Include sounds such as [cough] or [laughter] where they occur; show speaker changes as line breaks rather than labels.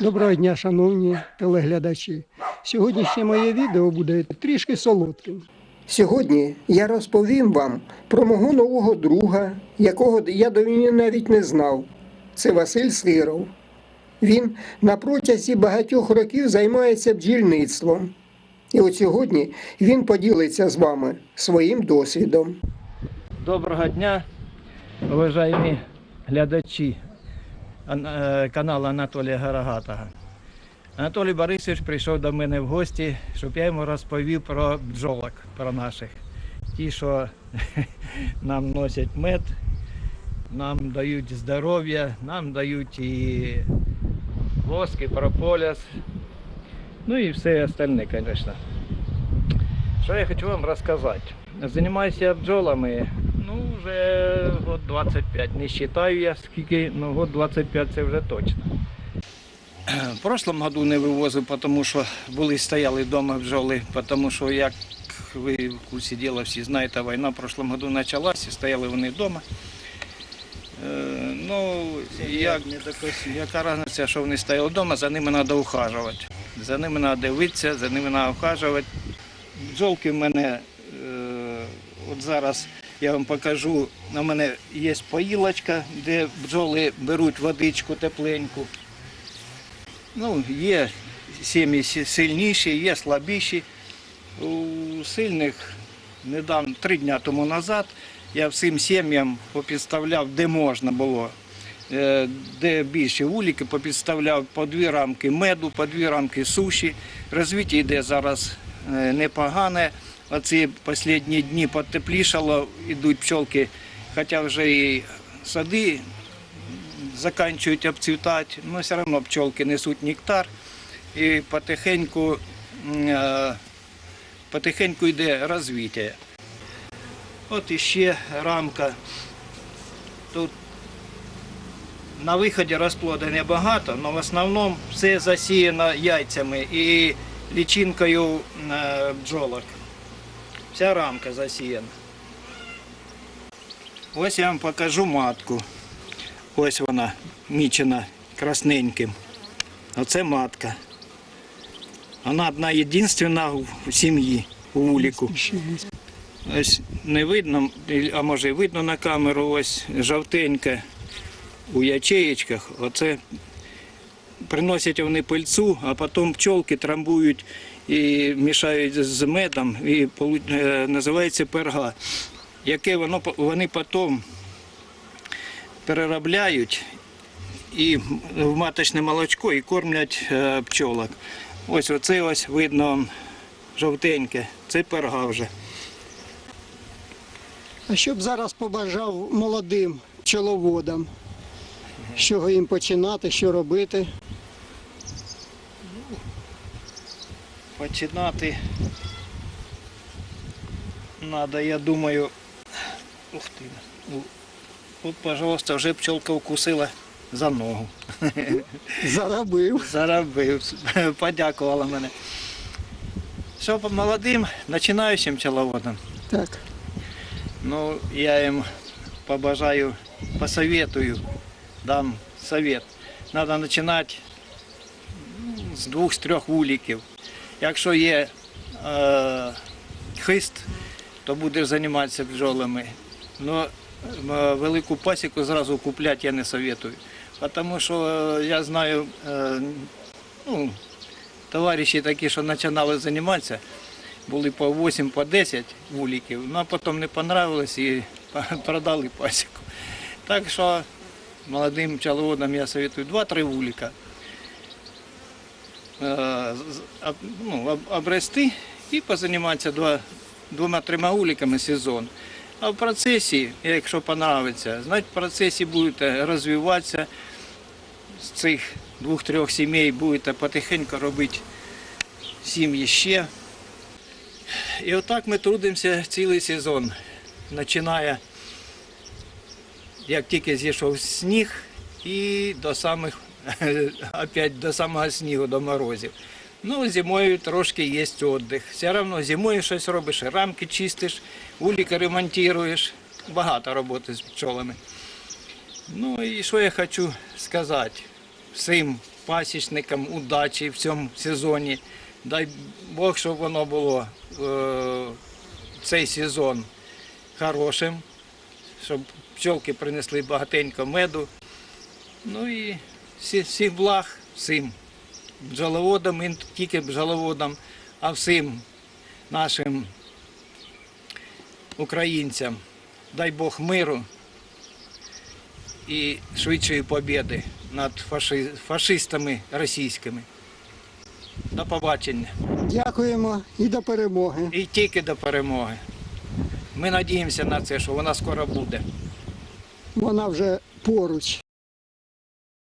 Доброго дня, шановні телеглядачі. Сьогоднішнє моє відео буде трішки солодким. Сьогодні я розповім вам про мого нового друга, якого я до війни навіть не знав. Це Василь Сиров. Він на протязі багатьох років займається бджільництвом. І от сьогодні він поділиться з вами своїм досвідом.
Доброго дня, уважаемі глядачі каналу Анатолія Гарагатага. Анатолій Борисович прийшов до мене в гості, щоб я йому розповів про бджолок, про наших. Ті, що [laughs] нам носять мед, нам дають здоров'я, нам дають і воск, і прополіс, ну і все остальне, звісно. Що я хочу вам розказати? Занимаюся бджолами, вже год 25. Не вважаю я скільки, ну год 25 це вже точно. В прошлом году не вивозив, тому що були стояли вдома бджоли, тому що, як ви в курсі діла всі знаєте, війна в прошлом году почалась і стояли вони вдома. Е, Ну, як, яка різниця, що вони стояли вдома, за ними треба ухажувати. За ними треба дивитися, за ними треба ухажувати. Бджолки в мене, е, от зараз я вам покажу, у мене є поїлочка, де бджоли беруть водичку тепленьку. Ну, є сім'ї сильніші, є слабіші. У сильних недавно, три дні тому назад, я всім сім'ям попідставляв, де можна було, е, де більше вулики, попідставляв по дві рамки меду, по дві рамки суші. Розвиття йде зараз е, непогане. Оці останні дні потеплішало, йдуть пчолки, хоча вже і сади заканчують обцвітати, але все одно пчолки несуть нектар і потихеньку, е, потихеньку йде розвиття. От іще рамка. Тут на виході розплоду небагато, але в основному все засіяно яйцями і лічинкою бджолок. Вся рамка засіяна. Ось я вам покажу матку. Ось вона мічена красненьким. Оце матка. Вона одна єдинственна в сім'ї у вуліку. Ось не видно, а може і видно на камеру, ось жовтенька у ячеєчках. Оце приносять вони пильцу, а потім пчолки трамбують і мішають з медом, і е, називається перга, яке воно, вони потім переробляють і в маточне молочко і кормлять е, пчолок. Ось оце ось видно жовтеньке, це перга вже.
А що б зараз побажав молодим пчеловодам? З чого їм починати, що робити?
Починати треба, я думаю. Ух ти. Ну, От, пожалуйста, вже пчолка укусила за ногу. [laughs]
Заробив.
Заробив, подякувала мене. Що по молодим, починаючим пчеловодам,
Так.
ну, я їм побажаю, посоветую, дам совет. Треба починати ну, з двох-трьох вуликів. Якщо є е, хист, то будеш займатися бджолами. Но е, велику пасіку зразу купляти я не советую. Тому що е, я знаю е, ну, товариші такі, що починали займатися, були по 8, по 10 вуликів, ну а потім не понравилось і [laughs] продали пасіку. Так що молодим пчеловодам я советую 2-3 вулика. Е, ну, обрести і позаніматися двома-трьома уліками сезон. А в процесі, якщо понравиться, значить в процесі будете розвиватися з цих двох-трьох сімей, будете потихеньку робити сім'ї ще. І отак ми трудимося цілий сезон. Починає, як тільки зійшов сніг, і до самих [laughs] опять до самого снігу, до морозів. Ну, зимою трошки є віддих. Все одно зимою щось робиш, рамки чистиш, вулики ремонтуєш. Багато роботи з пчолами. Ну і що я хочу сказати всім пасічникам удачі в цьому сезоні. Дай Бог, щоб воно було е, цей сезон хорошим, щоб пчолки принесли багатенько меду. Ну і всіх благ всім бджоловодам, і не тільки бджоловодам, а всім нашим українцям. Дай Бог миру і швидшої побіди над фаши- фашистами російськими. До побачення.
Дякуємо і до перемоги.
І тільки до перемоги. Ми надіємося на це, що вона скоро буде.
Вона вже поруч.